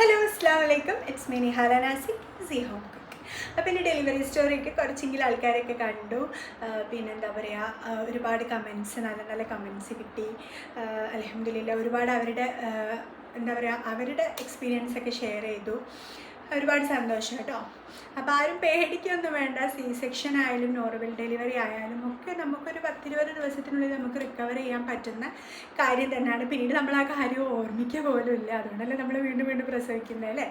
Hello അസ്സാം വലൈക്കും it's me Nihala സി ഹോം കുക്ക് അപ്പോൾ എന്റെ ഡെലിവറി സ്റ്റോറിയൊക്കെ കുറച്ചെങ്കിലും ആൾക്കാരൊക്കെ കണ്ടു. പിന്നെ എന്താ പറയുക ഒരുപാട് കമൻസ് നല്ല നല്ല കമൻസ് കിട്ടി. അലഹമില്ല ഒരുപാട് അവരുടെ എന്താ പറയുക അവരുടെ എക്സ്പീരിയൻസ് ഒക്കെ ഷെയർ ചെയ്തു. ഒരുപാട് സന്തോഷം കേട്ടോ. അപ്പോൾ ആരും പേടിക്കൊന്നും വേണ്ട. സി സെക്ഷൻ ആയാലും നോർമൽ ഡെലിവറി ആയാലും ഒക്കെ നമുക്കൊരു പത്തിരുപത് ദിവസത്തിനുള്ളിൽ നമുക്ക് റിക്കവർ ചെയ്യാൻ പറ്റുന്ന കാര്യം തന്നെയാണ്. പിന്നീട് നമ്മൾ ആ കാര്യം ഓർമ്മിക്കുക പോലും ഇല്ല. അതുകൊണ്ടല്ലേ നമ്മൾ വീണ്ടും വീണ്ടും പ്രസവിക്കുന്നത് അല്ലേ?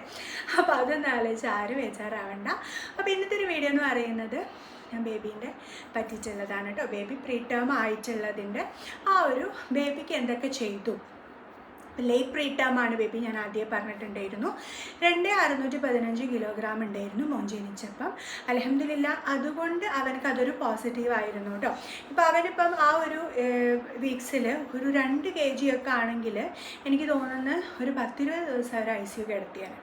അപ്പോൾ അതൊന്നും ആലോചിച്ച് ആരും ബേജാറാവണ്ട. അപ്പോൾ ഇന്നത്തെ ഒരു വീഡിയോ എന്ന് പറയുന്നത് ഞാൻ ബേബീന്റെ പറ്റിച്ചുള്ളതാണ് കേട്ടോ. ബേബി പ്രീ ടേം ആയിട്ടുള്ളതിന്റെ ആ ഒരു ബേബിക്ക് എന്തൊക്കെ ചെയ്തു? പ്രീറ്റേം ബേബി ഞാൻ ആദ്യം പറഞ്ഞിട്ടുണ്ടായിരുന്നു. രണ്ട് അറുന്നൂറ്റി പതിനഞ്ച് കിലോഗ്രാം ഉണ്ടായിരുന്നു മോൻ ജനിച്ചപ്പം. അലഹമില്ല അതുകൊണ്ട് അവനക്ക് അതൊരു പോസിറ്റീവ് ആയിരുന്നു കേട്ടോ. ഇപ്പം അവനിപ്പം ആ ഒരു വീക്സിൽ ഒരു രണ്ട് കെ ജി ഒക്കെ ആണെങ്കിൽ എനിക്ക് തോന്നുന്നത് ഒരു പത്തിരുപത് ദിവസം അവർ ഐ സി കിടത്തിയാണ്.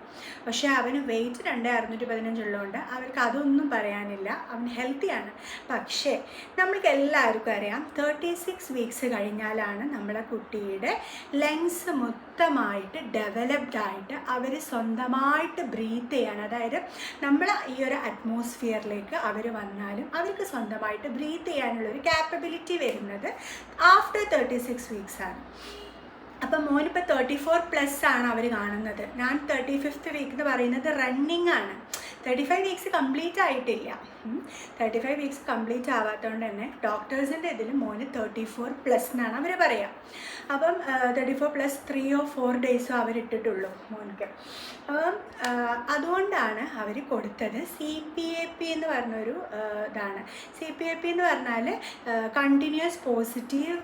പക്ഷേ അവന് വെയിറ്റ് രണ്ട് അറുന്നൂറ്റി പതിനഞ്ചുള്ളതുകൊണ്ട് അവർക്ക് അതൊന്നും പറയാനില്ല. അവൻ ഹെൽത്തിയാണ് പക്ഷേ നമ്മൾക്ക് എല്ലാവർക്കും അറിയാം തേർട്ടി സിക്സ് വീക്സ് കഴിഞ്ഞാലാണ് നമ്മുടെ കുട്ടിയുടെ ലങ്സ് മൊത്തമായിട്ട് ഡെവലപ്ഡ് ആയിട്ട് അവർ സ്വന്തമായിട്ട് ബ്രീത്ത് ചെയ്യാൻ അതായത് നമ്മൾ ഈ ഒരു അറ്റ്മോസ്ഫിയറിലേക്ക് അവർ വന്നാലും അവർക്ക് സ്വന്തമായിട്ട് ബ്രീത്ത് ചെയ്യാനുള്ള ഒരു കാപ്പബിലിറ്റി വരുന്നത് ആഫ്റ്റർ തേർട്ടി സിക്സ് വീക്സ് ആണ്. അപ്പം മോനിപ്പോൾ തേർട്ടി ഫോർ പ്ലസ് ആണ് അവർ കാണുന്നത്. ഞാൻ തേർട്ടി ഫിഫ്ത്ത് വീക്ക് എന്ന് പറയുന്നത് റണ്ണിങ് ആണ്. തേർട്ടി ഫൈവ് വീക്സ് കംപ്ലീറ്റ് ആയിട്ടില്ല. തേർട്ടി ഫൈവ് വീക്സ് കംപ്ലീറ്റ് ആവാത്തതുകൊണ്ട് തന്നെ ഡോക്ടേഴ്സിന്റെ ഇതിൽ മോന് തേർട്ടി ഫോർ പ്ലസ് എന്നാണ് അവർ പറയുക അപ്പം തേർട്ടി ഫോർ പ്ലസ് ഓ ഫോർ ഡേയ്സോ അവരിട്ടിട്ടുള്ളൂ മോനിക്ക് അപ്പം അതുകൊണ്ടാണ് അവർ കൊടുത്തത് സി പി എ പി എന്ന് പറഞ്ഞൊരു ഇതാണ്. സി പി എ പി എന്ന് പറഞ്ഞാൽ കണ്ടിന്യൂസ് പോസിറ്റീവ്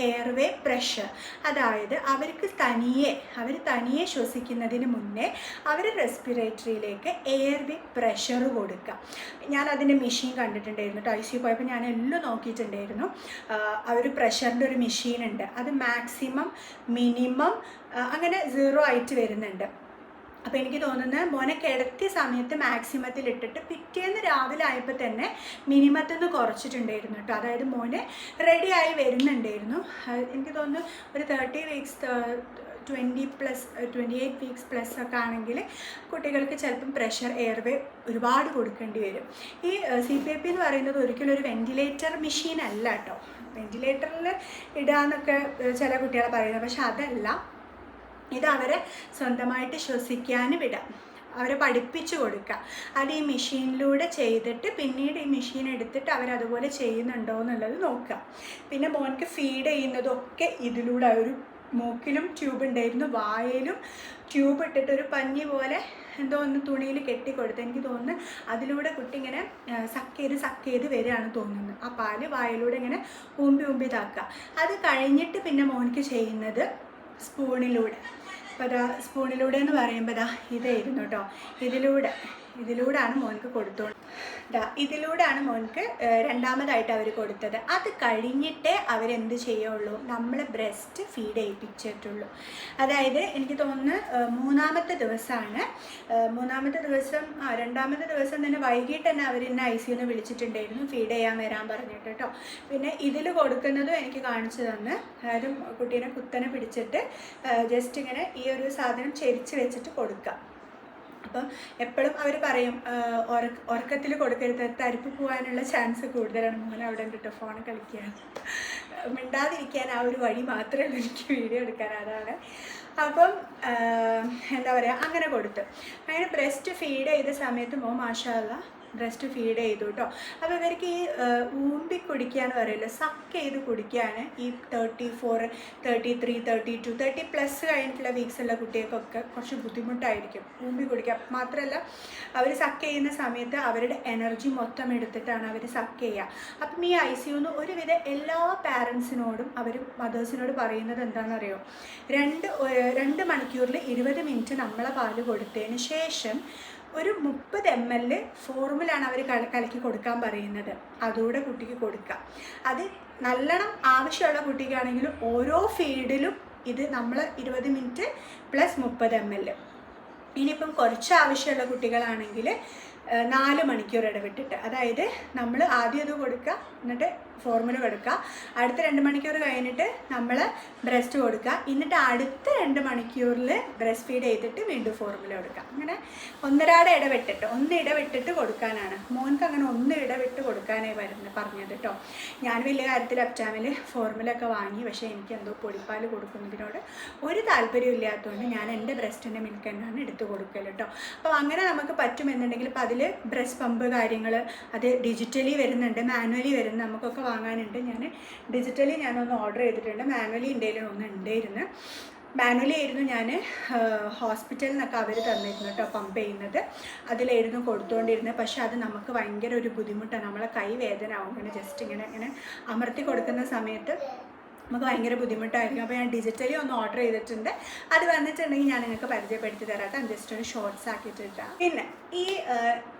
എയർവേ പ്രഷർ അതായത് അവർക്ക് തനിയെ അവർ തനിയെ ശ്വസിക്കുന്നതിന് മുന്നേ അവർ റെസ്പിറേറ്ററിയിലേക്ക് എയർവേ പ്രഷർ കൊടുക്കുക ഞാൻ അതിന്റെ മെഷീൻ കണ്ടിട്ടുണ്ടായിരുന്നു കേട്ടോ ഐ സി പോയപ്പോൾ ഞാൻ എല്ലാം നോക്കിയിട്ടുണ്ടായിരുന്നു. ഒരു പ്രഷറിന്റെ ഒരു മെഷീൻ ഉണ്ട്. അത് മാക്സിമം മിനിമം അങ്ങനെ സീറോ ആയിട്ട് വരുന്നുണ്ട്. അപ്പോൾ എനിക്ക് തോന്നുന്നത് മോനെ കിടത്തിയ സമയത്ത് മാക്സിമത്തിൽ ഇട്ടിട്ട് പിറ്റേന്ന് രാവിലെ ആയപ്പോൾ തന്നെ മിനിമത്തിൽ നിന്ന് കുറച്ചിട്ടുണ്ടായിരുന്നു കേട്ടോ അതായത് മോനെ റെഡിയായി വരുന്നുണ്ടായിരുന്നു. എനിക്ക് തോന്നുന്നു ഒരു thirty weeks twenty plus twenty eight weeks plus ഒക്കെ ആണെങ്കിൽ കുട്ടികൾക്ക് ചിലപ്പം പ്രഷർ എയർവേ ഒരുപാട് കൊടുക്കേണ്ടി വരും. ഈ സി പി എ പി എന്ന് പറയുന്നത് ഒരിക്കലും ഒരു വെന്റിലേറ്റർ മെഷീൻ അല്ല കേട്ടോ. വെന്റിലേറ്ററിൽ ഇടാന്നൊക്കെ ചില കുട്ടികളെ പറയുന്നത്. പക്ഷെ അതല്ല ഇത് അവരെ സ്വന്തമായിട്ട് ശ്വസിക്കാനും വിടാം അവരെ പഠിപ്പിച്ചു കൊടുക്കുക. അത് ഈ മെഷീനിലൂടെ ചെയ്തിട്ട് പിന്നീട് ഈ മെഷീൻ എടുത്തിട്ട് അവരതുപോലെ ചെയ്യുന്നുണ്ടോ എന്നുള്ളത് നോക്കുക. പിന്നെ മോൻക്ക് ഫീഡ് ചെയ്യുന്നതൊക്കെ ഇതിലൂടെ ഒരു മൂക്കിലും ട്യൂബ് ഉണ്ടായിരുന്നു. വായയിലും ട്യൂബ് ഇട്ടിട്ട് ഒരു പഞ്ഞി പോലെ എന്തോ ഒന്ന് തുണിയിൽ കെട്ടിക്കൊടുത്ത് എനിക്ക് തോന്നുന്നു അതിലൂടെ കുട്ടി ഇങ്ങനെ സക്ക് ചെയ്ത് സക്ക് ചെയ്ത് വരികയാണ് തോന്നുന്നത് ആ പാൽ വായിലൂടെ ഇങ്ങനെ ഊമ്പി ഊമ്പി ഇതാക്കുക. അത് കഴിഞ്ഞിട്ട് പിന്നെ മോനിക്ക് ചെയ്യുന്നത് സ്പൂണിലൂടെ. അപ്പോൾ അതാ സ്പൂണിലൂടെ എന്ന് പറയുമ്പോൾ ദാ ഇതായിരുന്നു കേട്ടോ ഇതിലൂടെ ഇതിലൂടെയാണ് മോൻക്ക് കൊടുത്തോണ്ട് ദാ ഇതിലൂടെയാണ് മോൻക്ക് രണ്ടാമതായിട്ട് അവർ കൊടുത്തത്. അത് കഴിഞ്ഞിട്ടേ അവരെന്ത് ചെയ്യുള്ളൂ? നമ്മൾ ബ്രസ്റ്റ് ഫീഡ് ചെയ്യിപ്പിച്ചിട്ടുള്ളൂ. അതായത് എനിക്ക് തോന്നുന്നു മൂന്നാമത്തെ ദിവസമാണ്. മൂന്നാമത്തെ ദിവസം ആ രണ്ടാമത്തെ ദിവസം തന്നെ വൈകിട്ട് തന്നെ അവർ എന്നെ ഐ സിന്ന് വിളിച്ചിട്ടുണ്ടായിരുന്നു ഫീഡ് ചെയ്യാൻ വരാൻ പറഞ്ഞിട്ട് കേട്ടോ. പിന്നെ ഇതിൽ കൊടുക്കുന്നതും എനിക്ക് കാണിച്ചു തന്ന്. അതായത് കുട്ടീനെ കുത്തനെ പിടിച്ചിട്ട് ജസ്റ്റ് ഇങ്ങനെ ഈ ഒരു സാധനം ചെരിച്ച് വെച്ചിട്ട് കൊടുക്കുക അപ്പം എപ്പോഴും അവർ പറയും ഉറക്കത്തിൽ കൊടുക്കരുത് തരിപ്പ് പോകാനുള്ള ചാൻസ് കൂടുതലാണ്. മോൻ അവിടെ ഉണ്ട് ഫോൺ കളിക്കാൻ. മിണ്ടാതിരിക്കാൻ ആ ഒരു വഴി മാത്രമേ ഉള്ളൂ എനിക്ക് വീഡിയോ എടുക്കാൻ അതാണ്. അപ്പം എന്താ പറയുക അങ്ങനെ കൊടുത്തു. അങ്ങനെ ബ്രസ്റ്റ് ഫീഡ് ചെയ്ത സമയത്ത് മോ മാഷാല്ല ബ്രസ്റ്റ് ഫീഡ് ചെയ്തു കേട്ടോ അപ്പോൾ ഇവർക്ക് ഈ ഊമ്പി കുടിക്കുക എന്ന് പറയുമല്ലോ സക്ക് ചെയ്ത് കുടിക്കുകയാണ് ഈ thirty four thirty three thirty two thirty plus കഴിഞ്ഞിട്ടുള്ള വീക്സുള്ള കുട്ടികൾക്കൊക്കെ കുറച്ച് ബുദ്ധിമുട്ടായിരിക്കും ഊമ്പി കുടിക്കുക മാത്രമല്ല അവർ സക്ക് ചെയ്യുന്ന സമയത്ത് അവരുടെ എനർജി മൊത്തം എടുത്തിട്ടാണ് അവർ സക്ക് ചെയ്യുക അപ്പം ഈ ഐ സി യുന്ന് ഒരുവിധ എല്ലാ പാരൻസിനോടും അവർ മദേഴ്സിനോട് പറയുന്നത് എന്താണെന്നറിയോ രണ്ട് രണ്ട് മണിക്കൂറിൽ ഇരുപത് മിനിറ്റ് നമ്മളെ പാൽ കൊടുത്തതിന് ശേഷം ഒരു മുപ്പത് എം എൽ ഫോർമുലാണ് അവർ കലക്കി കൊടുക്കാൻ പറയുന്നത്. അതുകൂടെ കുട്ടിക്ക് കൊടുക്കുക അത് നല്ലോണം ആവശ്യമുള്ള കുട്ടിക്കാണെങ്കിലും ഓരോ ഫീൽഡിലും ഇത് നമ്മൾ ഇരുപത് മിനിറ്റ് പ്ലസ് മുപ്പത് എം എൽ ഇനിയിപ്പം കുറച്ച് ആവശ്യമുള്ള കുട്ടികളാണെങ്കിൽ നാല് മണിക്കൂർ ഇടവിട്ടിട്ട്. അതായത് നമ്മൾ ആദ്യം ഇത് കൊടുക്കുക എന്നിട്ട് ഫോർമുല കൊടുക്കുക. അടുത്ത രണ്ട് മണിക്കൂർ കഴിഞ്ഞിട്ട് നമ്മൾ ബ്രസ്റ്റ് കൊടുക്കുക. എന്നിട്ട് അടുത്ത രണ്ട് മണിക്കൂറിൽ ബ്രസ്റ്റ് ഫീഡ് ചെയ്തിട്ട് വീണ്ടും ഫോർമുല കൊടുക്കുക. അങ്ങനെ ഒന്നരാട് ഇടവിട്ടിട്ട് ഒന്ന് ഇടവിട്ടിട്ട് കൊടുക്കാനാണ്. മോൻക്ക് അങ്ങനെ ഒന്ന് ഇടവിട്ട് കൊടുക്കാനായി വരുന്നത് പറഞ്ഞത് കേട്ടോ ഞാൻ വലിയ കാര്യത്തിൽ അപ്റ്റാമിൽ ഫോർമുല ഒക്കെ വാങ്ങി പക്ഷേ എനിക്ക് എന്തോ പൊടിപ്പാൽ കൊടുക്കുന്നതിനോട് ഒരു താല്പര്യം ഇല്ലാത്തതുകൊണ്ട് ഞാൻ എന്റെ ബ്രസ്റ്റിന്റെ മിൽക്ക് തന്നെയാണ് എടുത്ത് കൊടുക്കൽ കേട്ടോ അപ്പോൾ അങ്ങനെ നമുക്ക് പറ്റുമെന്നുണ്ടെങ്കിൽ ഇപ്പോൾ അതിൽ ബ്രസ്റ്റ് പമ്പ് കാര്യങ്ങൾ അത് ഡിജിറ്റലി വരുന്നുണ്ട് മാനുവലി വരുന്നുണ്ട് നമുക്കൊക്കെ വാങ്ങാനുണ്ട്. ഞാൻ ഡിജിറ്റലി ഞാനൊന്ന് ഓർഡർ ചെയ്തിട്ടുണ്ട്. മാനുവലി എന്തെങ്കിലും ഒന്ന് ഉണ്ടായിരുന്നു. മാനുവലി ആയിരുന്നു ഞാൻ ഹോസ്പിറ്റലിൽ നിന്നൊക്കെ അവർ തന്നിരുന്നു കേട്ടോ പമ്പ് ചെയ്യുന്നത്. അതിലായിരുന്നു കൊടുത്തുകൊണ്ടിരുന്നത് പക്ഷേ അത് നമുക്ക് ഭയങ്കര ഒരു ബുദ്ധിമുട്ടാണ്. നമ്മളെ കൈ വേദന ആവും ഇങ്ങനെ ജസ്റ്റ് ഇങ്ങനെ ഇങ്ങനെ അമർത്തി കൊടുക്കുന്ന സമയത്ത് നമുക്ക് ഭയങ്കര ബുദ്ധിമുട്ടായിരിക്കും. അപ്പോൾ ഞാൻ ഡിജിറ്റലി ഒന്ന് ഓർഡർ ചെയ്തിട്ടുണ്ട്. അത് വന്നിട്ടുണ്ടെങ്കിൽ ഞാൻ നിങ്ങൾക്ക് പരിചയപ്പെടുത്തി തരാട്ടോ ജസ്റ്റ് ഒരു ഷോർട്സ് ആക്കിയിട്ടിട്ടാ. പിന്നെ ഈ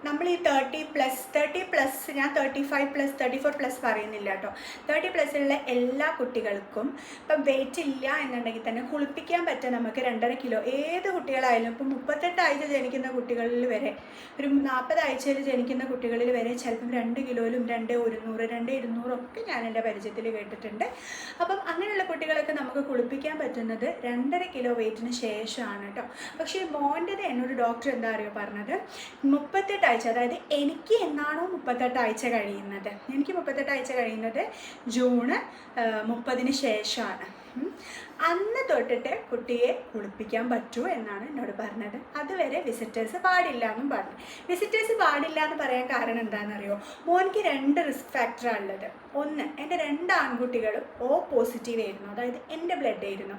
നമ്മൾ ഈ തേർട്ടി പ്ലസ് തേർട്ടി പ്ലസ് ഞാൻ thirty five plus thirty four plus പറയുന്നില്ല കേട്ടോ. തേർട്ടി പ്ലസ്സിലുള്ള എല്ലാ കുട്ടികൾക്കും ഇപ്പം വെയിറ്റ് ഇല്ല എന്നുണ്ടെങ്കിൽ തന്നെ കുളിപ്പിക്കാൻ പറ്റുക നമുക്ക് രണ്ടര കിലോ ഏത് കുട്ടികളായാലും ഇപ്പം മുപ്പത്തെട്ട് ആഴ്ച ജനിക്കുന്ന കുട്ടികളിൽ വരെ ഒരു നാൽപ്പത് ആഴ്ചയിൽ ജനിക്കുന്ന കുട്ടികളിൽ വരെ ചിലപ്പം രണ്ട് കിലോയിലും രണ്ട് ഒരുന്നൂറ് രണ്ട് ഇരുന്നൂറൊക്കെ ഞാൻ എന്റെ പരിചയത്തിൽ കേട്ടിട്ടുണ്ട്. അപ്പം അങ്ങനെയുള്ള കുട്ടികളൊക്കെ നമുക്ക് കുളിപ്പിക്കാൻ പറ്റുന്നത് രണ്ടര കിലോ വെയിറ്റിന് ശേഷമാണ് കേട്ടോ പക്ഷേ മോന്റെത് എന്നോട് ഡോക്ടർ എന്താ അറിയോ പറഞ്ഞത്? മുപ്പത്തെട്ട് ആഴ്ച അതായത് എനിക്ക് എന്നാണോ മുപ്പത്തെട്ട് ആഴ്ച കഴിയുന്നത്? എനിക്ക് മുപ്പത്തെട്ട് ആഴ്ച കഴിയുന്നത് ജൂണ് മുപ്പതിന് ശേഷമാണ്. അന്ന് തൊട്ടിട്ട് കുട്ടിയെ കുളിപ്പിക്കാൻ പറ്റൂ എന്നാണ് എന്നോട് പറഞ്ഞത്. അതുവരെ വിസിറ്റേഴ്സ് പാടില്ല എന്നും പറഞ്ഞു. വിസിറ്റേഴ്സ് പാടില്ല എന്ന് പറയാൻ കാരണം എന്താണെന്നറിയോ? മോനിക്ക് രണ്ട് റിസ്ക് ഫാക്ടറാണ് ഉള്ളത്. ഒന്ന് എന്റെ രണ്ട് ആൺകുട്ടികളും ഓ പോസിറ്റീവ് ആയിരുന്നു. അതായത് എന്റെ ബ്ലഡ് ആയിരുന്നു.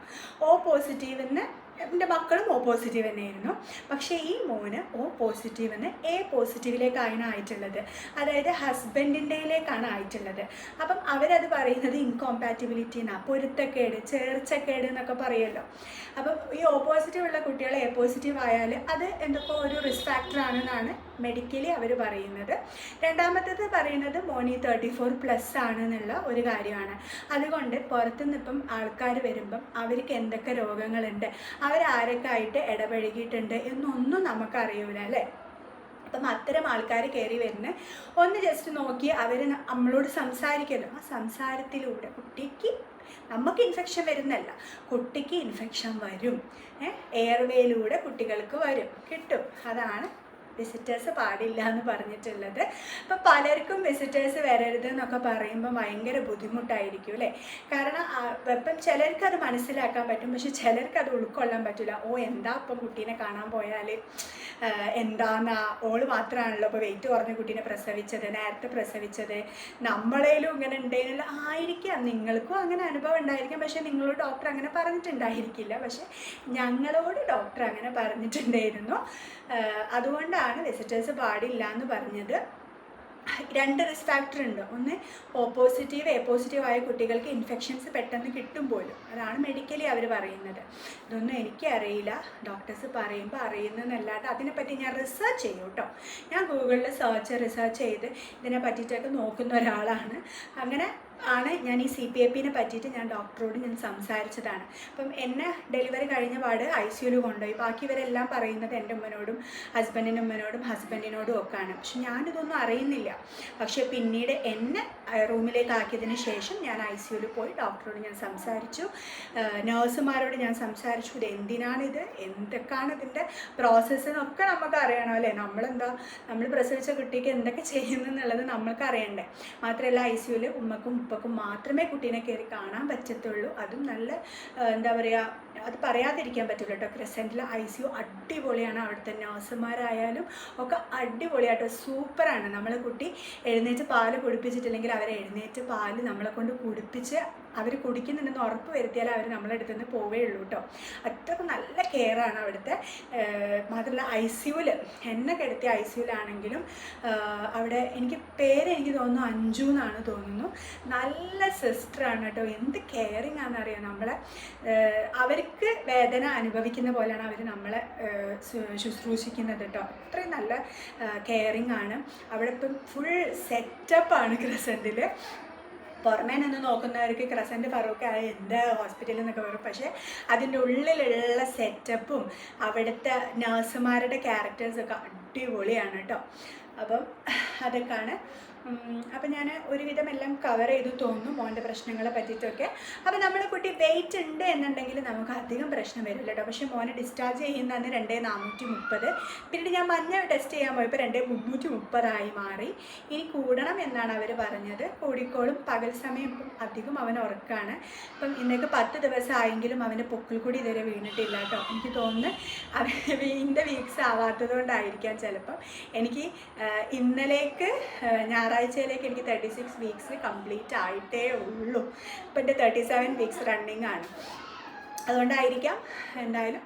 ഓ പോസിറ്റീവ് എന്ന് എന്റെ മക്കളും ഓ പോസിറ്റീവ് തന്നെയായിരുന്നു. പക്ഷേ ഈ മോന് ഓ പോസിറ്റീവ് എന്ന് എ പോസിറ്റീവിലേക്കാണ് ആയിട്ടുള്ളത്. അതായത് ഹസ്ബൻഡിന്റെയിലേക്കാണ് ആയിട്ടുള്ളത്. അപ്പം അവരത് പറയുന്നത് ഇൻകോമ്പാറ്റിബിലിറ്റി എന്നാണ് പൊരുത്തക്കേട് ചേർച്ചക്കേട് എന്നൊക്കെ പറയുമല്ലോ. അപ്പം ഈ ഓ പോസിറ്റീവ് ഉള്ള കുട്ടികൾ എ പോസിറ്റീവ് ആയാൽ അത് എന്തൊക്കെ ഒരു റിസ്ക് ഫാക്ടർ ആണെന്നാണ് മെഡിക്കലി അവർ പറയുന്നത്. രണ്ടാമത്തേത് പറയുന്നത് മോണി തേർട്ടി ഫോർ പ്ലസ് ആണെന്നുള്ള ഒരു കാര്യമാണ്. അതുകൊണ്ട് പുറത്തുനിന്ന് ഇപ്പം ആൾക്കാർ വരുമ്പം അവർക്ക് എന്തൊക്കെ രോഗങ്ങളുണ്ട് അവരാരൊക്കെ ആയിട്ട് ഇടപഴകിയിട്ടുണ്ട് എന്നൊന്നും നമുക്കറിയൂല അല്ലേ? അപ്പം അത്തരം ആൾക്കാർ കയറി വരുന്ന ഒന്ന് ജസ്റ്റ് നോക്കി അവർ നമ്മളോട് സംസാരിക്കല്ലോ ആ സംസാരത്തിലൂടെ കുട്ടിക്ക് നമുക്ക് ഇൻഫെക്ഷൻ വരുന്നല്ല കുട്ടിക്ക് ഇൻഫെക്ഷൻ വരും. എയർവേയിലൂടെ കുട്ടികൾക്ക് വരും. കിട്ടും. അതാണ് വിസിറ്റേഴ്സ് പാടില്ല എന്ന് പറഞ്ഞിട്ടുള്ളത്. അപ്പം പലർക്കും വിസിറ്റേഴ്സ് വരരുത് എന്നൊക്കെ പറയുമ്പോൾ ഭയങ്കര ബുദ്ധിമുട്ടായിരിക്കും അല്ലേ? കാരണം ഇപ്പം ചിലർക്ക് അത് മനസ്സിലാക്കാൻ പറ്റും. പക്ഷെ ചിലർക്ക് അത് ഉൾക്കൊള്ളാൻ പറ്റില്ല ഓ എന്താ ഇപ്പം കുട്ടീനെ കാണാൻ പോയാൽ എന്താന്നാ? ഓൾ മാത്രമാണല്ലോ ഇപ്പോൾ വെയിറ്റ് കുറഞ്ഞ കുട്ടീനെ പ്രസവിച്ചത് നേരത്തെ പ്രസവിച്ചത്. നമ്മളേലും ഇങ്ങനെ ഉണ്ടെങ്കിൽ ആയിരിക്കാം നിങ്ങൾക്കും അങ്ങനെ അനുഭവം ഉണ്ടായിരിക്കാം. പക്ഷെ നിങ്ങളോട് ഡോക്ടർ അങ്ങനെ പറഞ്ഞിട്ടുണ്ടായിരിക്കില്ല. പക്ഷെ ഞങ്ങളോട് ഡോക്ടർ അങ്ങനെ പറഞ്ഞിട്ടുണ്ടായിരുന്നു. ആഹ് അതുകൊണ്ടാണ് വിസിറ്റേഴ്സ് പാടില്ല എന്ന് പറഞ്ഞത്. രണ്ട് റിസ്ക് ഫാക്ടർ ഉണ്ട്. ഒന്ന് ഓപ്പോസിറ്റീവ് പോസിറ്റീവ് എ പോസിറ്റീവ് ആയ കുട്ടികൾക്ക് ഇൻഫെക്ഷൻസ് പെട്ടെന്ന് കിട്ടും പോലും. അതാണ് മെഡിക്കലി അവർ പറയുന്നത്. ഇതൊന്നും എനിക്ക് അറിയില്ല. ഡോക്ടേഴ്സ് പറയുമ്പോൾ അറിയുന്നതെന്നല്ലാണ്ട് അതിനെപ്പറ്റി ഞാൻ റിസർച്ച് ചെയ്യും കേട്ടോ. ഞാൻ ഗൂഗിളിൽ സെർച്ച് റിസർച്ച് ചെയ്ത് ഇതിനെ പറ്റിയിട്ടൊക്കെ നോക്കുന്ന ഒരാളാണ്. അങ്ങനെ ആണ്. ഞാൻ ഈ സി പി എ പിനെ പറ്റിയിട്ട് ഞാൻ ഡോക്ടറോട് ഞാൻ സംസാരിച്ചതാണ്. അപ്പം എന്നെ ഡെലിവറി കഴിഞ്ഞ പാട് ഐ സിയുയിൽ കൊണ്ടുപോയി. ബാക്കി ഇവരെല്ലാം പറയുന്നത് എന്റെ ഉമ്മനോടും ഹസ്ബൻഡിന്റെ ഉമ്മനോടും ഹസ്ബൻഡിനോടും ഒക്കെയാണ്. പക്ഷെ ഞാനിതൊന്നും അറിയുന്നില്ല. പക്ഷേ പിന്നീട് എന്നെ റൂമിലേക്ക് ആക്കിയതിന് ശേഷം ഞാൻ ഐ സിയുയിൽ പോയി ഡോക്ടറോട് ഞാൻ സംസാരിച്ചു. നേഴ്സുമാരോട് ഞാൻ സംസാരിച്ചു. ഇത് എന്തിനാണിത്? എന്തൊക്കെയാണ് ഇതിന്റെ പ്രോസസ്സ് നമുക്ക് അറിയണം അല്ലേ? നമ്മളെന്താ നമ്മൾ പ്രസവിച്ച കുട്ടിക്ക് എന്തൊക്കെ ചെയ്യുന്നു എന്നുള്ളത് നമ്മൾക്ക് അറിയണ്ടേ. മാത്രമല്ല ഐ സിയുയിൽ ഉമ്മക്കും ഉപ്പക്കും മാത്രമേ കുട്ടീനെ കയറി കാണാൻ പറ്റത്തുള്ളൂ. അതും നല്ല എന്താ പറയുക അത് പറയാതിരിക്കാൻ പറ്റില്ല കേട്ടോ. ക്രസന്റിൽ ഐ സി യു അടിപൊളിയാണ്. അവിടുത്തെ നഴ്സുമാരായാലും ഒക്കെ അടിപൊളിയായിട്ട് സൂപ്പറാണ്. നമ്മളെ കുട്ടി എഴുന്നേറ്റ് പാൽ കുടിപ്പിച്ചിട്ടില്ലെങ്കിൽ അവരെ എഴുന്നേറ്റ് പാൽ നമ്മളെ കൊണ്ട് കുടിപ്പിച്ച് അവർ കുടിക്കുന്നുണ്ടെന്ന് ഉറപ്പ് വരുത്തിയാൽ അവർ നമ്മളെ അടുത്ത് നിന്ന് പോവേ ഉള്ളൂ കേട്ടോ. അത്രയ്ക്ക് നല്ല കെയറാണ് അവിടുത്തെ മാത്രമല്ല ഐ സിയുവിൽ എന്നെ കിടത്തിയ ഐ സിയുലാണെങ്കിലും അവിടെ എനിക്ക് പേര് എനിക്ക് തോന്നുന്നു അഞ്ജു എന്നാണ് തോന്നുന്നു. നല്ല സിസ്റ്ററാണ് കേട്ടോ. എന്ത് കെയറിങ് ആണെന്നറിയാം നമ്മളെ? അവർക്ക് വേദന അനുഭവിക്കുന്ന പോലെയാണ് അവർ നമ്മളെ ശുശ്രൂഷിക്കുന്നത് കേട്ടോ. അത്രയും നല്ല കെയറിങ് ആണ്. അവിടെ ഇപ്പം ഫുൾ സെറ്റപ്പാണ് ക്രിസന്റിൽ പുറമേ നിന്ന് നോക്കുന്നവർക്ക് ക്രസന്റ് ഫറൂഖ് ആയ എന്താ ഹോസ്പിറ്റലിൽ നിന്നൊക്കെ വരും. പക്ഷേ അതിന്റെ ഉള്ളിലുള്ള സെറ്റപ്പും അവിടുത്തെ നഴ്സുമാരുടെ ക്യാരക്ടേഴ്സൊക്കെ അടിപൊളിയാണ് കേട്ടോ. അപ്പം അതൊക്കെയാണ്. അപ്പം ഞാൻ ഒരുവിധം എല്ലാം കവർ ചെയ്തു തോന്നുന്നു മോന്റെ പ്രശ്നങ്ങളെ പറ്റിയിട്ടൊക്കെ. അപ്പം നമ്മുടെ കുട്ടി വെയിറ്റ് ഉണ്ട് എന്നുണ്ടെങ്കിൽ നമുക്ക് അധികം പ്രശ്നം വരില്ല കേട്ടോ. പക്ഷേ മോനെ ഡിസ്ചാർജ് ചെയ്യുന്ന അന്ന് രണ്ടേ നാനൂറ്റി മുപ്പത് പിന്നീട് ഞാൻ മഞ്ഞ ടെസ്റ്റ് ചെയ്യാൻ പോയപ്പോൾ രണ്ടേ മുന്നൂറ്റി മുപ്പതായി മാറി. ഇനി കൂടണം എന്നാണ് അവർ പറഞ്ഞത്. കൂടിക്കോളും. പകൽ സമയം അധികം അവൻ ഉറക്കാണ്. ഇപ്പം ഇന്നേക്ക് പത്ത് ദിവസമായെങ്കിലും അവന്റെ പൊക്കൽ കൂടി ഇതുവരെ വീണിട്ടില്ല കേട്ടോ. എനിക്ക് തോന്നുന്നു അവൻ വീന്റെ വീക്സ് ആവാത്തത് കൊണ്ടായിരിക്കാം ചിലപ്പം. എനിക്ക് ഇന്നലേക്ക് ആ, ഞായറാഴ്ചയിലേക്ക് എനിക്ക് തേർട്ടി സിക്സ് വീക്സ് കംപ്ലീറ്റ് ആയിട്ടേ ഉള്ളൂ. ഇപ്പം എന്റെ തേർട്ടി സെവൻ വീക്സ് റണ്ണിങ് ആണ്. അതുകൊണ്ടായിരിക്കാം എന്തായാലും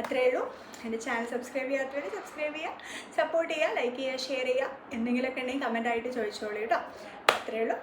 അത്രയേ ഉള്ളൂ. എന്റെ ചാനൽ സബ്സ്ക്രൈബ് ചെയ്യാത്തവർ സബ്സ്ക്രൈബ് ചെയ്യുക സപ്പോർട്ട് ചെയ്യുക ലൈക്ക് ചെയ്യുക ഷെയർ ചെയ്യുക എന്തെങ്കിലുമൊക്കെ ഉണ്ടെങ്കിൽ കമന്റ് ആയിട്ട് ചോദിച്ചോളൂ കേട്ടോ. അത്രയേ ഉള്ളൂ.